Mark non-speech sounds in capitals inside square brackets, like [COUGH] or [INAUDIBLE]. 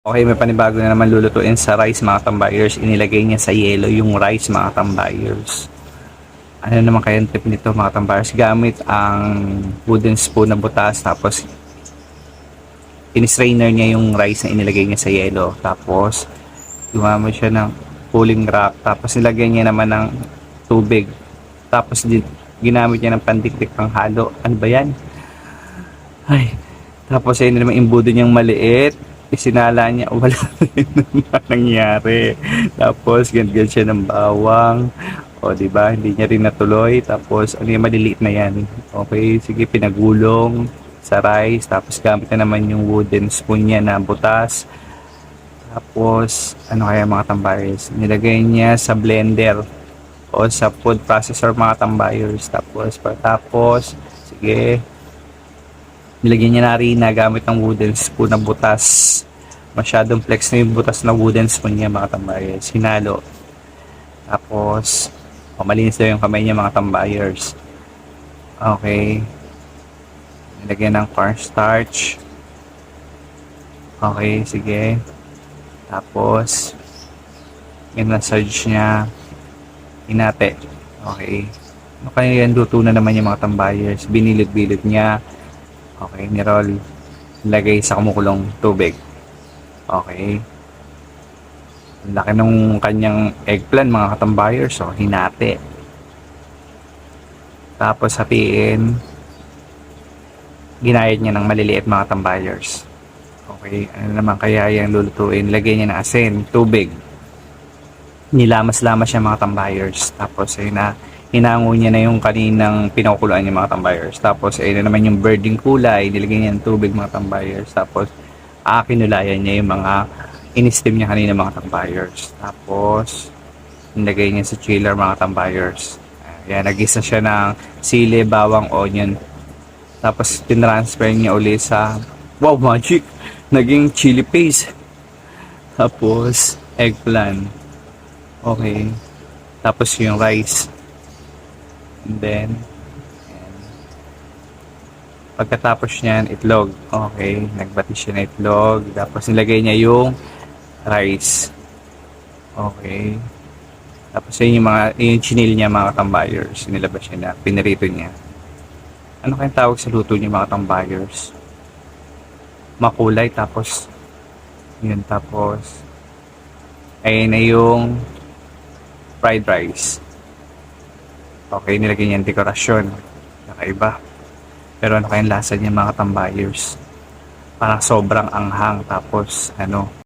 Okay, may panibago na naman lulutuin sa rice mga tambayers. Inilagay niya sa yelo yung rice mga tambayers. Ano naman kaya tip nito mga tambayers? Gamit ang wooden spoon na butas tapos in-strainer niya yung rice na inilagay niya sa yelo. Tapos gumamit siya ng cooling rack. Tapos nilagay niya naman ng tubig. Tapos ginamit niya ng pandikdik pang halo. Ano ba yan? Ay, tapos ayun naman imbudo niyang maliit isinala niya, [LAUGHS] wala rin naman nangyari. Tapos, ganyan siya ng bawang. O, di ba Hindi niya rin natuloy. Tapos, ano yung maliliit na yan. Okay, sige, pinagulong sa rice. Tapos, gamit na naman yung wooden spoon niya na butas. Tapos, ano kaya mga tambayers? Nilagay niya sa blender o sa food processor mga tambayers. Tapos, tapos, sige, nilagyan niya na rin na gamit ng wooden spoon na butas. Masyadong flex na yung butas na wooden spoon niya mga tambayers. Hinalo. Tapos, o, malinis daw yung kamay niya mga tambayers. Okay. Nilagyan ng cornstarch. Okay, sige. Tapos, minasage niya. Hinate. Okay. Ano kaya yan luto na naman yung mga tambayers. Binilid-bilid niya. Okay, nirol. Lagay sa kumukulong tubig. Okay. Ang laki nung kanyang eggplant mga katambayers. So, hinati. Tapos hatiin. Ginayad niya ng maliliit mga tambayers. Okay. Ano naman kaya yung lulutuin? Lagay niya ng asin, tubig. Nilamas-lamas siya mga tambayers. Tapos ayun na hinango niya na yung kaninang pinakuluan niya mga tambayers. Tapos, ayun na naman yung birding kulay, nilagay niya ng tubig mga tambayers. Tapos, ah, kinulayan niya yung mga in-steam niya kanina mga tambayers. Tapos, nilagay niya sa chiller mga tambayers. Ayan, nagisa siya ng sili, bawang, onion. Tapos, tinransfer niya uli sa, wow, magic! Naging chili paste. Tapos, eggplant. Okay. Tapos, yung rice. And then. Pagkatapos niyan, itlog. Okay, nagbati siya ng itlog. Tapos nilagay niya yung rice. Okay. Tapos yun yung mga, yung chinil niya mga tambayers. Nilabas niya na, pinirito niya. Ano kayang tawag sa luto niya mga tambayers? Makulay, tapos, yun, tapos, ayun na yung fried rice. Okay, nilagay niya yung dekorasyon. Nakaiba. Pero ano kayang lasa niya mga tambayers? Parang sobrang anghang. Tapos, ano,